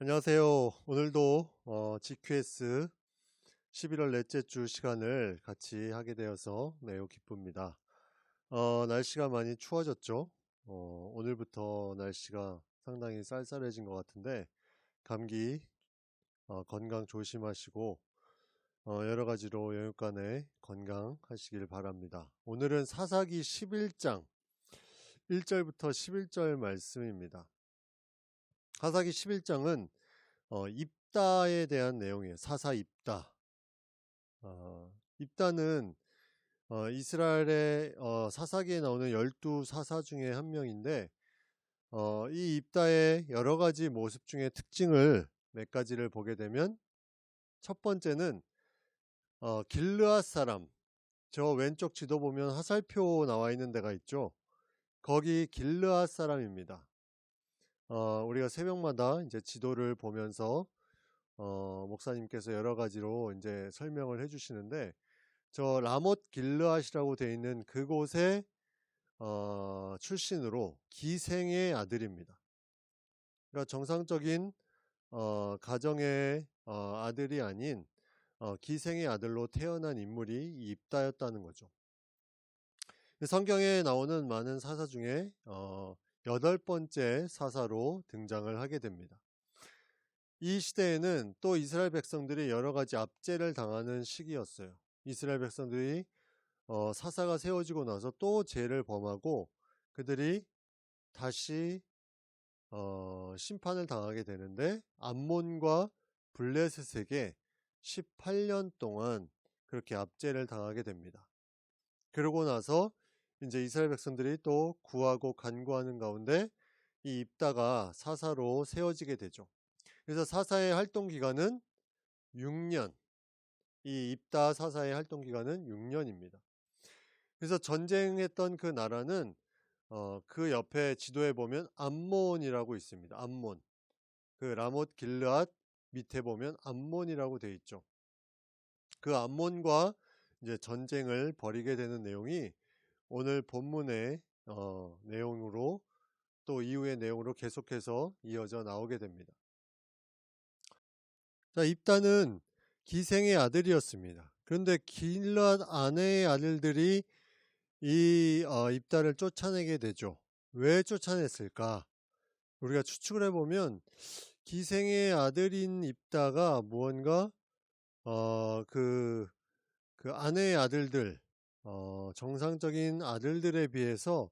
안녕하세요. 오늘도 어, GQS 11월 넷째 주 시간을 같이 하게 되어서 매우 기쁩니다. 어, 날씨가 많이 추워졌죠. 어, 오늘부터 날씨가 상당히 쌀쌀해진 것 같은데 감기 어, 건강 조심하시고 어, 여러 가지로 영육간에 건강하시길 바랍니다. 오늘은 사사기 11장 1절부터 11절 말씀입니다. 사사기 11장은 어, 입다에 대한 내용이에요. 사사 입다. 어, 입다는 어, 이스라엘의 어, 사사기에 나오는 열두 사사 중에 한 명인데 어, 이 입다의 여러 가지 모습 중에 특징을 몇 가지를 보게 되면 첫 번째는 어, 길르앗 사람 저 왼쪽 지도 보면 화살표 나와 있는 데가 있죠. 거기 길르앗 사람입니다. 어, 우리가 새벽마다 이제 지도를 보면서 어, 목사님께서 여러 가지로 이제 설명을 해주시는데 저 라못 길르앗이라고 되어 있는 그곳의 어, 출신으로 기생의 아들입니다. 그러니까 정상적인 어, 가정의 어, 아들이 아닌 어, 기생의 아들로 태어난 인물이 입다였다는 거죠. 성경에 나오는 많은 사사 중에 어, 여덟 번째 사사로 등장을 하게 됩니다. 이 시대에는 또 이스라엘 백성들이 여러 가지 압제를 당하는 시기였어요. 이스라엘 백성들이 어, 사사가 세워지고 나서 또 죄를 범하고 그들이 다시 어, 심판을 당하게 되는데 암몬과 블레셋에게 18년 동안 그렇게 압제를 당하게 됩니다. 그러고 나서 이제 이스라엘 백성들이 또 구하고 간구하는 가운데 이 입다가 사사로 세워지게 되죠. 그래서 사사의 활동 기간은 6년. 이 입다 사사의 활동 기간은 6년입니다. 그래서 전쟁했던 그 나라는 어, 그 옆에 지도에 보면 암몬이라고 있습니다. 암몬. 그 라못 길르앗 밑에 보면 암몬이라고 되어 있죠. 그 암몬과 이제 전쟁을 벌이게 되는 내용이 오늘 본문의 어, 내용으로 또 이후의 내용으로 계속해서 이어져 나오게 됩니다. 자, 입다는 기생의 아들이었습니다. 그런데 길랏 아내의 아들들이 이 어, 입다를 쫓아내게 되죠. 왜 쫓아냈을까? 우리가 추측을 해보면 기생의 아들인 입다가 무언가 어, 그, 그 아내의 아들들 어, 정상적인 아들들에 비해서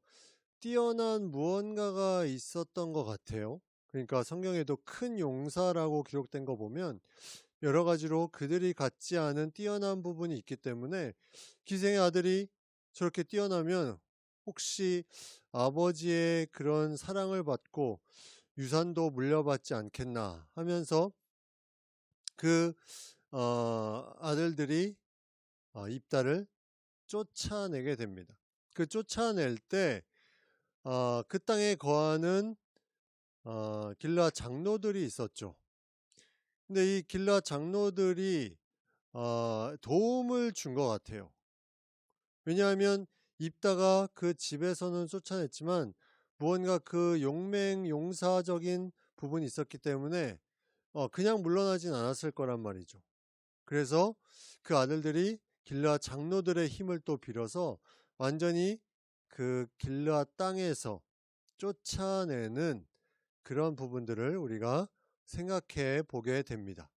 뛰어난 무언가가 있었던 것 같아요. 그러니까 성경에도 큰 용사라고 기록된 거 보면 여러 가지로 그들이 갖지 않은 뛰어난 부분이 있기 때문에 기생의 아들이 저렇게 뛰어나면 혹시 아버지의 그런 사랑을 받고 유산도 물려받지 않겠나 하면서 그 어, 아들들이 어, 입다를 쫓아내게 됩니다. 그 쫓아낼 때, 어, 그 땅에 거하는 어, 길라 장로들이 있었죠. 근데 이 길라 장로들이 어, 도움을 준 것 같아요. 왜냐하면 입다가 그 집에서는 쫓아냈지만 무언가 그 용맹 용사적인 부분이 있었기 때문에 어, 그냥 물러나진 않았을 거란 말이죠. 그래서 그 아들들이 길라 장로들의 힘을 또 빌어서 완전히 그 길라 땅에서 쫓아내는 그런 부분들을 우리가 생각해 보게 됩니다.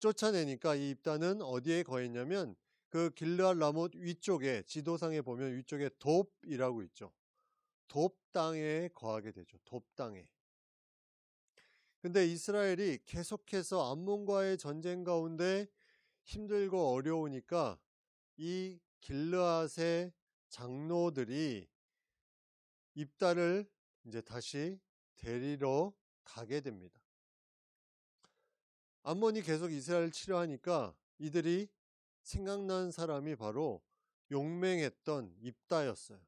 쫓아내니까 이 입단은 어디에 거했냐면 그 길르앗 라못 위쪽에 지도상에 보면 위쪽에 돕이라고 있죠. 돕 땅에 거하게 되죠. 돕 땅에. 근데 이스라엘이 계속해서 암몬과의 전쟁 가운데 힘들고 어려우니까 이 길르앗의 장로들이 입다를 이제 다시 데리러 가게 됩니다. 암몬이 계속 이스라엘 치료하니까 이들이 생각난 사람이 바로 용맹했던 입다였어요.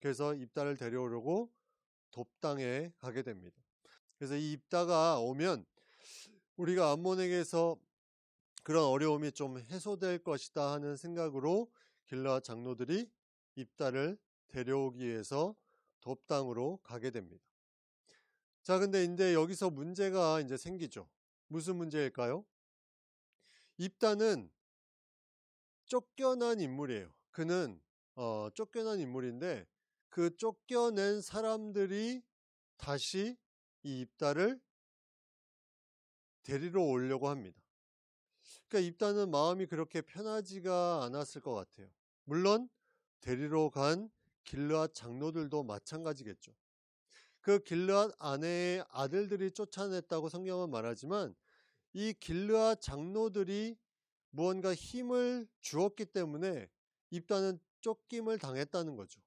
그래서 입다를 데려오려고 돕당에 가게 됩니다. 그래서 이 입다가 오면 우리가 암몬에게서 그런 어려움이 좀 해소될 것이다 하는 생각으로 길라 장로들이 입다를 데려오기 위해서 돕당으로 가게 됩니다. 자, 근데 이제 여기서 문제가 이제 생기죠. 무슨 문제일까요? 입다는 쫓겨난 인물이에요. 그는 어, 쫓겨난 인물인데 그 쫓겨낸 사람들이 다시 이 입다를 데리러 오려고 합니다. 그러니까 입다는 마음이 그렇게 편하지가 않았을 것 같아요. 물론 데리러 간 길르앗 장로들도 마찬가지겠죠. 그 길르앗 아내의 아들들이 쫓아냈다고 성경은 말하지만 이 길르앗 장로들이 무언가 힘을 주었기 때문에 입다는 쫓김을 당했다는 거죠.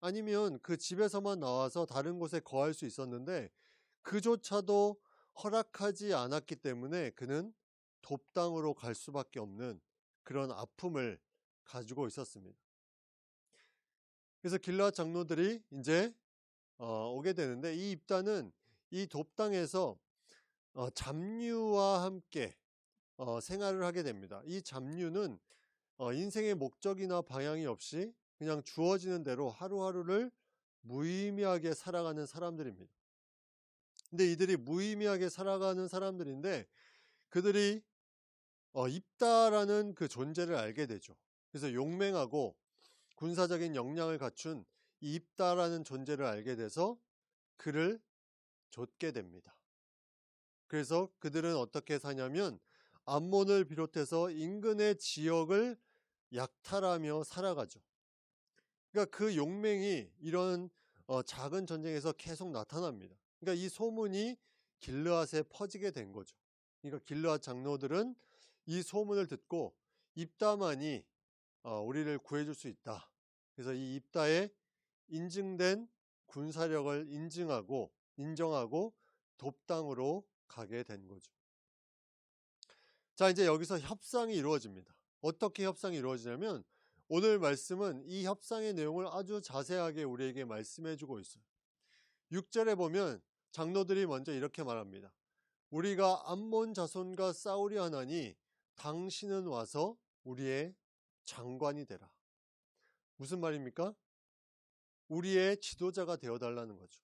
아니면 그 집에서만 나와서 다른 곳에 거할 수 있었는데 그조차도 허락하지 않았기 때문에 그는 돕당으로 갈 수밖에 없는 그런 아픔을 가지고 있었습니다. 그래서 길라 장로들이 이제 어, 오게 되는데 이 입단은 이 돕당에서 어, 잡류와 함께 어, 생활을 하게 됩니다. 이 잡류는 어, 인생의 목적이나 방향이 없이 그냥 주어지는 대로 하루하루를 무의미하게 살아가는 사람들입니다. 근데 이들이 무의미하게 살아가는 사람들인데 그들이 어, 입다라는 그 존재를 알게 되죠. 그래서 용맹하고 군사적인 역량을 갖춘 이 입다라는 존재를 알게 돼서 그를 좇게 됩니다. 그래서 그들은 어떻게 사냐면 암몬을 비롯해서 인근의 지역을 약탈하며 살아가죠. 그러니까 그 용맹이 이런 어, 작은 전쟁에서 계속 나타납니다. 그러니까 이 소문이 길르앗에 퍼지게 된 거죠. 그러니까 길르앗 장로들은 이 소문을 듣고 입다만이 어, 우리를 구해줄 수 있다. 그래서 이 입다에 인증된 군사력을 인증하고 인정하고 돕당으로 가게 된 거죠. 자, 이제 여기서 협상이 이루어집니다. 어떻게 협상이 이루어지냐면 오늘 말씀은 이 협상의 내용을 아주 자세하게 우리에게 말씀해 주고 있어요. 6절에 보면 장로들이 먼저 이렇게 말합니다. 우리가 암몬 자손과 싸우려 하나니 당신은 와서 우리의 장관이 되라. 무슨 말입니까? 우리의 지도자가 되어 달라는 거죠.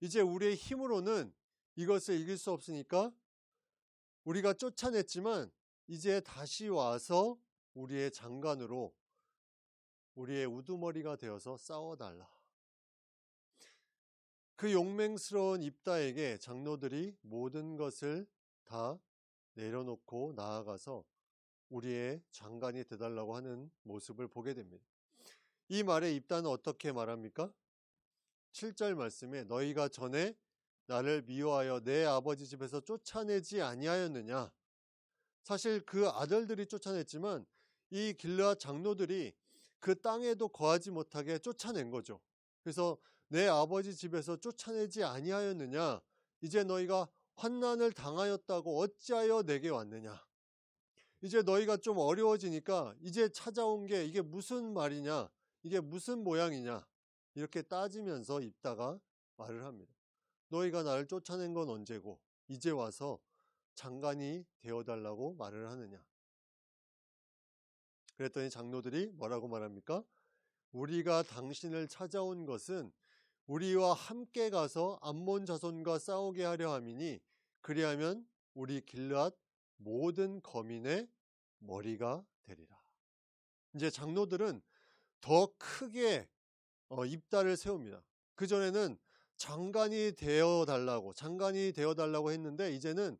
이제 우리의 힘으로는 이것을 이길 수 없으니까 우리가 쫓아냈지만 이제 다시 와서 우리의 장관으로 우리의 우두머리가 되어서 싸워달라. 그 용맹스러운 입다에게 장로들이 모든 것을 다 내려놓고 나아가서 우리의 장관이 되달라고 하는 모습을 보게 됩니다. 이 말에 입다는 어떻게 말합니까? 7절 말씀에 너희가 전에 나를 미워하여 내 아버지 집에서 쫓아내지 아니하였느냐? 사실 그 아들들이 쫓아냈지만 이 길르앗 장로들이 그 땅에도 거하지 못하게 쫓아낸 거죠. 그래서 내 아버지 집에서 쫓아내지 아니하였느냐? 이제 너희가 환난을 당하였다고 어찌하여 내게 왔느냐? 이제 너희가 좀 어려워지니까 이제 찾아온 게 이게 무슨 말이냐? 이게 무슨 모양이냐? 이렇게 따지면서 입다가 말을 합니다. 너희가 나를 쫓아낸 건 언제고 이제 와서 장관이 되어달라고 말을 하느냐. 그랬더니 장로들이 뭐라고 말합니까? 우리가 당신을 찾아온 것은 우리와 함께 가서 암몬 자손과 싸우게 하려 함이니 그리하면 우리 길앗 모든 거민의 머리가 되리라. 이제 장로들은 더 크게 어, 입다를 세웁니다. 그 전에는 장관이 되어 달라고 장관이 되어 달라고 했는데 이제는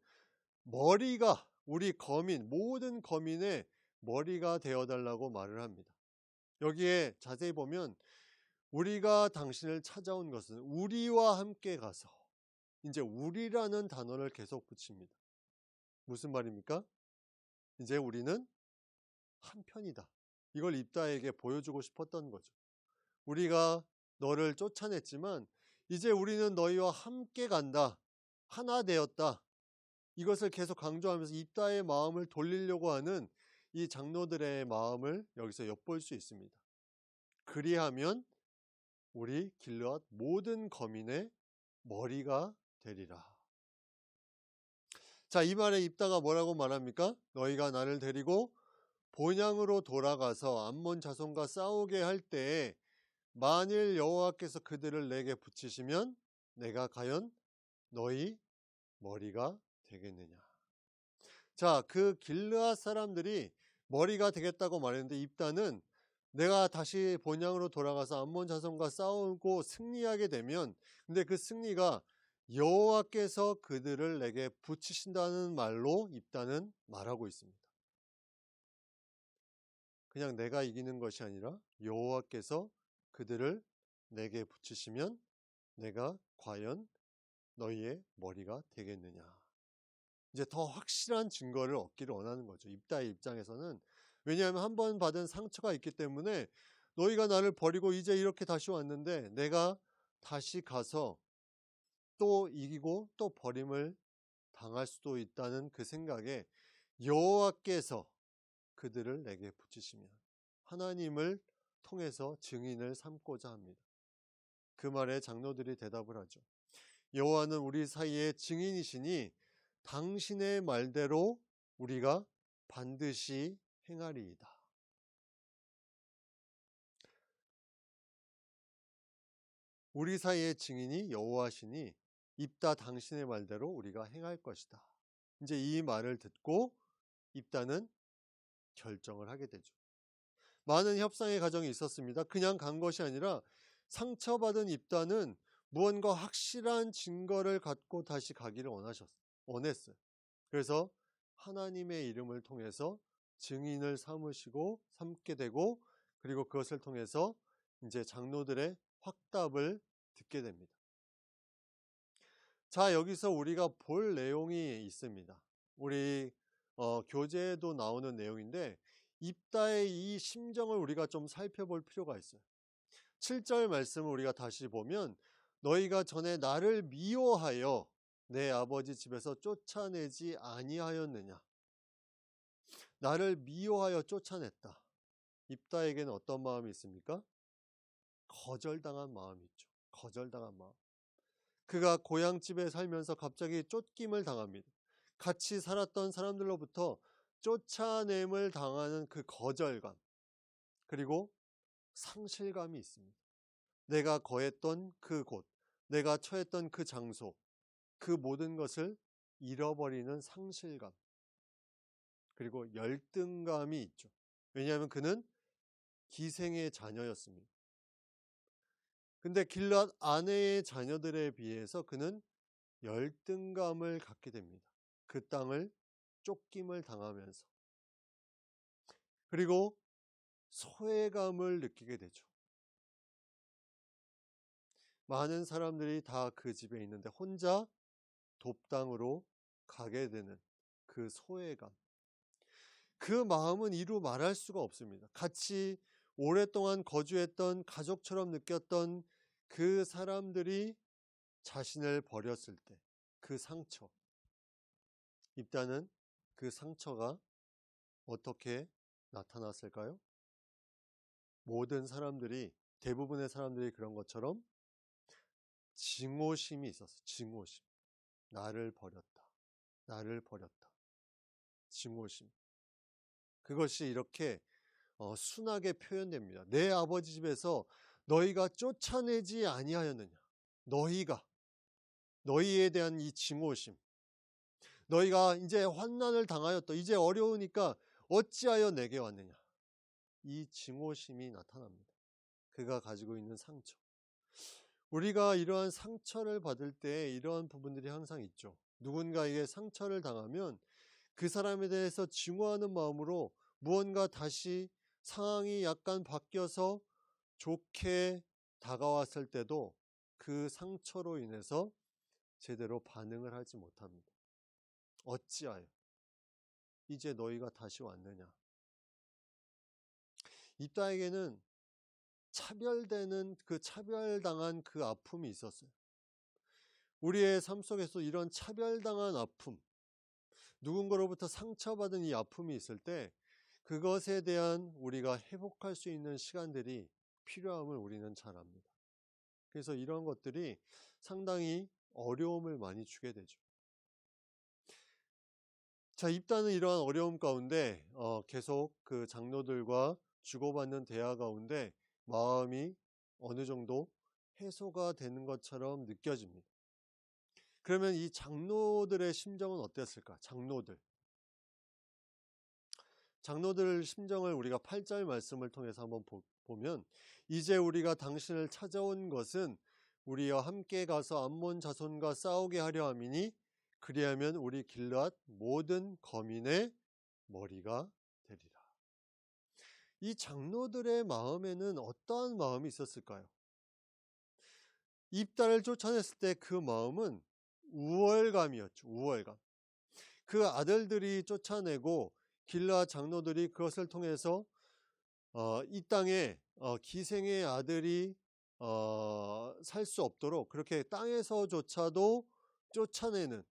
머리가 우리 거민 모든 거민의 머리가 되어 달라고 말을 합니다. 여기에 자세히 보면 우리가 당신을 찾아온 것은 우리와 함께 가서 이제 우리라는 단어를 계속 붙입니다. 무슨 말입니까? 이제 우리는 한편이다. 이걸 입다에게 보여주고 싶었던 거죠. 우리가 너를 쫓아냈지만 이제 우리는 너희와 함께 간다. 하나 되었다. 이것을 계속 강조하면서 입다의 마음을 돌리려고 하는 이 장로들의 마음을 여기서 엿볼 수 있습니다. 그리하면 우리 길앗 모든 거민의 머리가 되리라. 자, 이 말에 입다가 뭐라고 말합니까? 너희가 나를 데리고 본향으로 돌아가서 암몬 자손과 싸우게 할 때에 만일 여호와께서 그들을 내게 붙이시면 내가 과연 너희 머리가 되겠느냐. 자, 그 길르앗 사람들이 머리가 되겠다고 말했는데 입단은 내가 다시 본향으로 돌아가서 암몬 자손과 싸우고 승리하게 되면 근데 그 승리가 여호와께서 그들을 내게 붙이신다는 말로 입단은 말하고 있습니다. 그냥 내가 이기는 것이 아니라 여호와께서 그들을 내게 붙이시면 내가 과연 너희의 머리가 되겠느냐. 이제 더 확실한 증거를 얻기를 원하는 거죠. 입다의 입장에서는 왜냐하면 한 번 받은 상처가 있기 때문에 너희가 나를 버리고 이제 이렇게 다시 왔는데 내가 다시 가서 또 이기고 또 버림을 당할 수도 있다는 그 생각에 여호와께서 그들을 내게 붙이시면 하나님을 통해서 증인을 삼고자 합니다. 그 말에 장로들이 대답을 하죠. 여호와는 우리 사이의 증인이시니 당신의 말대로 우리가 반드시 행하리이다. 우리 사이의 증인이 여호와시니 입다 당신의 말대로 우리가 행할 것이다. 이제 이 말을 듣고 입다는 결정을 하게 되죠. 많은 협상의 과정이 있었습니다. 그냥 간 것이 아니라 상처받은 입다는 무언가 확실한 증거를 갖고 다시 가기를 원하셨, 원했어요. 그래서 하나님의 이름을 통해서 증인을 삼으시고 삼게 되고 그리고 그것을 통해서 이제 장로들의 확답을 듣게 됩니다. 자, 여기서 우리가 볼 내용이 있습니다. 우리 어, 교재에도 나오는 내용인데 입다의 이 심정을 우리가 좀 살펴볼 필요가 있어요. 7절 말씀을 우리가 다시 보면 너희가 전에 나를 미워하여 내 아버지 집에서 쫓아내지 아니하였느냐 나를 미워하여 쫓아냈다. 입다에게는 어떤 마음이 있습니까? 거절당한 마음이 있죠. 거절당한 마음. 그가 고향집에 살면서 갑자기 쫓김을 당합니다. 같이 살았던 사람들로부터 쫓아냄을 당하는 그 거절감, 그리고 상실감이 있습니다. 내가 거했던 그 곳, 내가 처했던 그 장소, 그 모든 것을 잃어버리는 상실감, 그리고 열등감이 있죠. 왜냐하면 그는 기생의 자녀였습니다. 근데 길랏 아내의 자녀들에 비해서 그는 열등감을 갖게 됩니다. 그 땅을 쫓김을 당하면서. 그리고 소외감을 느끼게 되죠. 많은 사람들이 다 그 집에 있는데 혼자 돕당으로 가게 되는 그 소외감. 그 마음은 이루 말할 수가 없습니다. 같이 오랫동안 거주했던 가족처럼 느꼈던 그 사람들이 자신을 버렸을 때 그 상처. 입다는 그 상처가 어떻게 나타났을까요? 모든 사람들이, 대부분의 사람들이 그런 것처럼 증오심이 있었어요. 증오심. 나를 버렸다. 나를 버렸다. 증오심. 그것이 이렇게 어, 순하게 표현됩니다. 내 아버지 집에서 너희가 쫓아내지 아니하였느냐? 너희가 너희에 대한 이 증오심. 너희가 이제 환난을 당하였다. 이제 어려우니까 어찌하여 내게 왔느냐? 이 증오심이 나타납니다. 그가 가지고 있는 상처. 우리가 이러한 상처를 받을 때 이러한 부분들이 항상 있죠. 누군가에게 상처를 당하면 그 사람에 대해서 증오하는 마음으로 무언가 다시 상황이 약간 바뀌어서 좋게 다가왔을 때도 그 상처로 인해서 제대로 반응을 하지 못합니다. 어찌하여 이제 너희가 다시 왔느냐? 이따에게는 차별되는 그 차별당한 그 아픔이 있었어요. 우리의 삶 속에서 이런 차별당한 아픔, 누군가로부터 상처받은 이 아픔이 있을 때 그것에 대한 우리가 회복할 수 있는 시간들이 필요함을 우리는 잘 압니다. 그래서 이런 것들이 상당히 어려움을 많이 주게 되죠. 자, 입단은 이러한 어려움 가운데 어, 계속 그 장로들과 주고받는 대화 가운데 마음이 어느 정도 해소가 되는 것처럼 느껴집니다. 그러면 이 장로들의 심정은 어땠을까? 장로들. 장로들 심정을 우리가 8절 말씀을 통해서 한번 보, 보면 이제 우리가 당신을 찾아온 것은 우리와 함께 가서 암몬 자손과 싸우게 하려 함이니 그리하면 우리 길앗 모든 거민의 머리가 되리라. 이 장로들의 마음에는 어떠한 마음이 있었을까요? 입다를 쫓아냈을 때 그 마음은 우월감이었죠. 우월감. 그 아들들이 쫓아내고 길라 장로들이 그것을 통해서 어, 이 땅에 어, 기생의 아들이 어, 살 수 없도록 그렇게 땅에서조차도 쫓아내는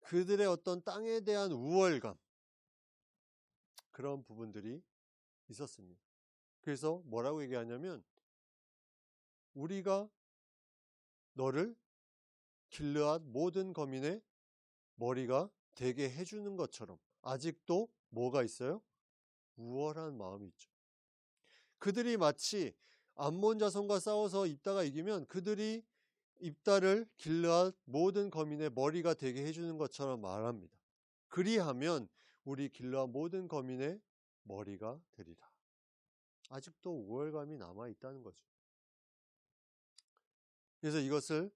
그들의 어떤 땅에 대한 우월감 그런 부분들이 있었습니다. 그래서 뭐라고 얘기하냐면 우리가 너를 길르앗 모든 거민의 머리가 되게 해주는 것처럼 아직도 뭐가 있어요? 우월한 마음이 있죠. 그들이 마치 암몬 자손과 싸워서 입다가 이기면 그들이 입다를 길르앗 모든 거민의 머리가 되게 해주는 것처럼 말합니다. 그리하면 우리 길르앗 모든 거민의 머리가 되리라. 아직도 우월감이 남아 있다는 거죠. 그래서 이것을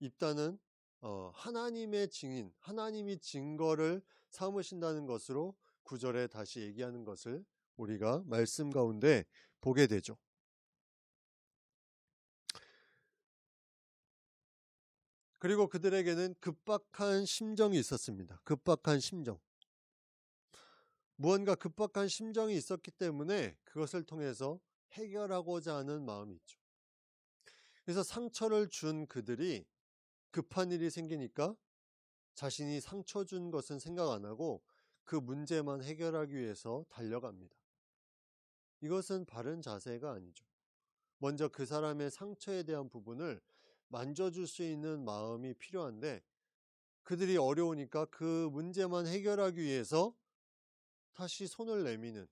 입다는 어, 하나님의 증인, 하나님이 증거를 삼으신다는 것으로 구절에 다시 얘기하는 것을 우리가 말씀 가운데 보게 되죠. 그리고 그들에게는 급박한 심정이 있었습니다. 급박한 심정. 무언가 급박한 심정이 있었기 때문에 그것을 통해서 해결하고자 하는 마음이 있죠. 그래서 상처를 준 그들이 급한 일이 생기니까 자신이 상처 준 것은 생각 안 하고 그 문제만 해결하기 위해서 달려갑니다. 이것은 바른 자세가 아니죠. 먼저 그 사람의 상처에 대한 부분을 만져줄 수 있는 마음이 필요한데 그들이 어려우니까 그 문제만 해결하기 위해서 다시 손을 내미는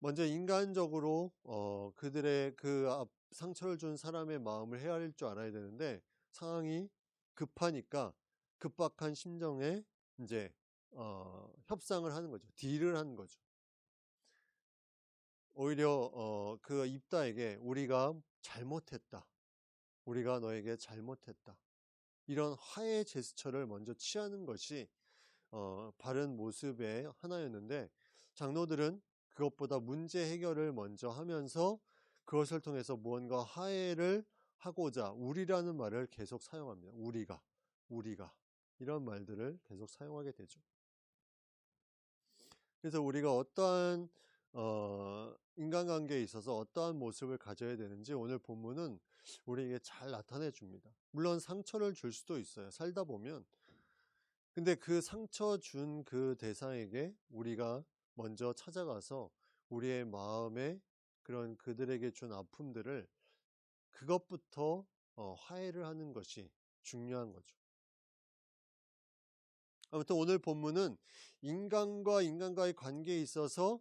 먼저 인간적으로 어, 그들의 그 상처를 준 사람의 마음을 헤아릴 줄 알아야 되는데 상황이 급하니까 급박한 심정에 이제 어, 협상을 하는 거죠. 딜을 하는 거죠. 오히려 어, 그 입다에게 우리가 잘못했다. 우리가 너에게 잘못했다. 이런 화해 제스처를 먼저 취하는 것이 어, 바른 모습의 하나였는데 장로들은 그것보다 문제 해결을 먼저 하면서 그것을 통해서 무언가 화해를 하고자 우리라는 말을 계속 사용합니다. 우리가, 우리가 이런 말들을 계속 사용하게 되죠. 그래서 우리가 어떠한 어, 인간관계에 있어서 어떠한 모습을 가져야 되는지 오늘 본문은 우리에게 잘 나타내 줍니다. 물론 상처를 줄 수도 있어요. 살다 보면. 근데 그 상처 준 그 대상에게 우리가 먼저 찾아가서 우리의 마음에 그런 그들에게 준 아픔들을 그것부터 어, 화해를 하는 것이 중요한 거죠. 아무튼 오늘 본문은 인간과 인간과의 관계에 있어서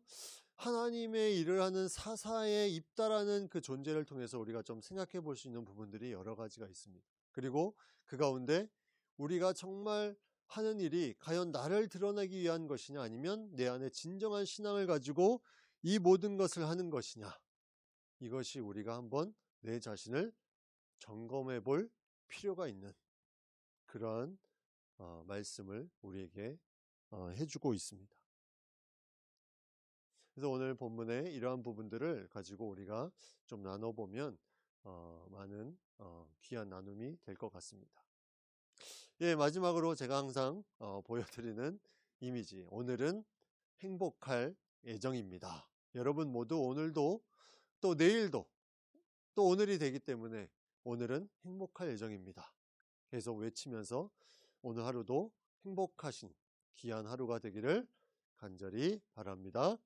하나님의 일을 하는 사사에 입다라는 그 존재를 통해서 우리가 좀 생각해 볼 수 있는 부분들이 여러 가지가 있습니다. 그리고 그 가운데 우리가 정말 하는 일이 과연 나를 드러내기 위한 것이냐 아니면 내 안에 진정한 신앙을 가지고 이 모든 것을 하는 것이냐 이것이 우리가 한번 내 자신을 점검해 볼 필요가 있는 그러한 어, 말씀을 우리에게 어, 해주고 있습니다. 그래서 오늘 본문의 이러한 부분들을 가지고 우리가 좀 나눠보면 어, 많은 어, 귀한 나눔이 될 것 같습니다. 예, 마지막으로 제가 항상 어, 보여드리는 이미지. 오늘은 행복할 예정입니다. 여러분 모두 오늘도 또 내일도 또 오늘이 되기 때문에 오늘은 행복할 예정입니다. 계속 외치면서 오늘 하루도 행복하신 귀한 하루가 되기를 간절히 바랍니다.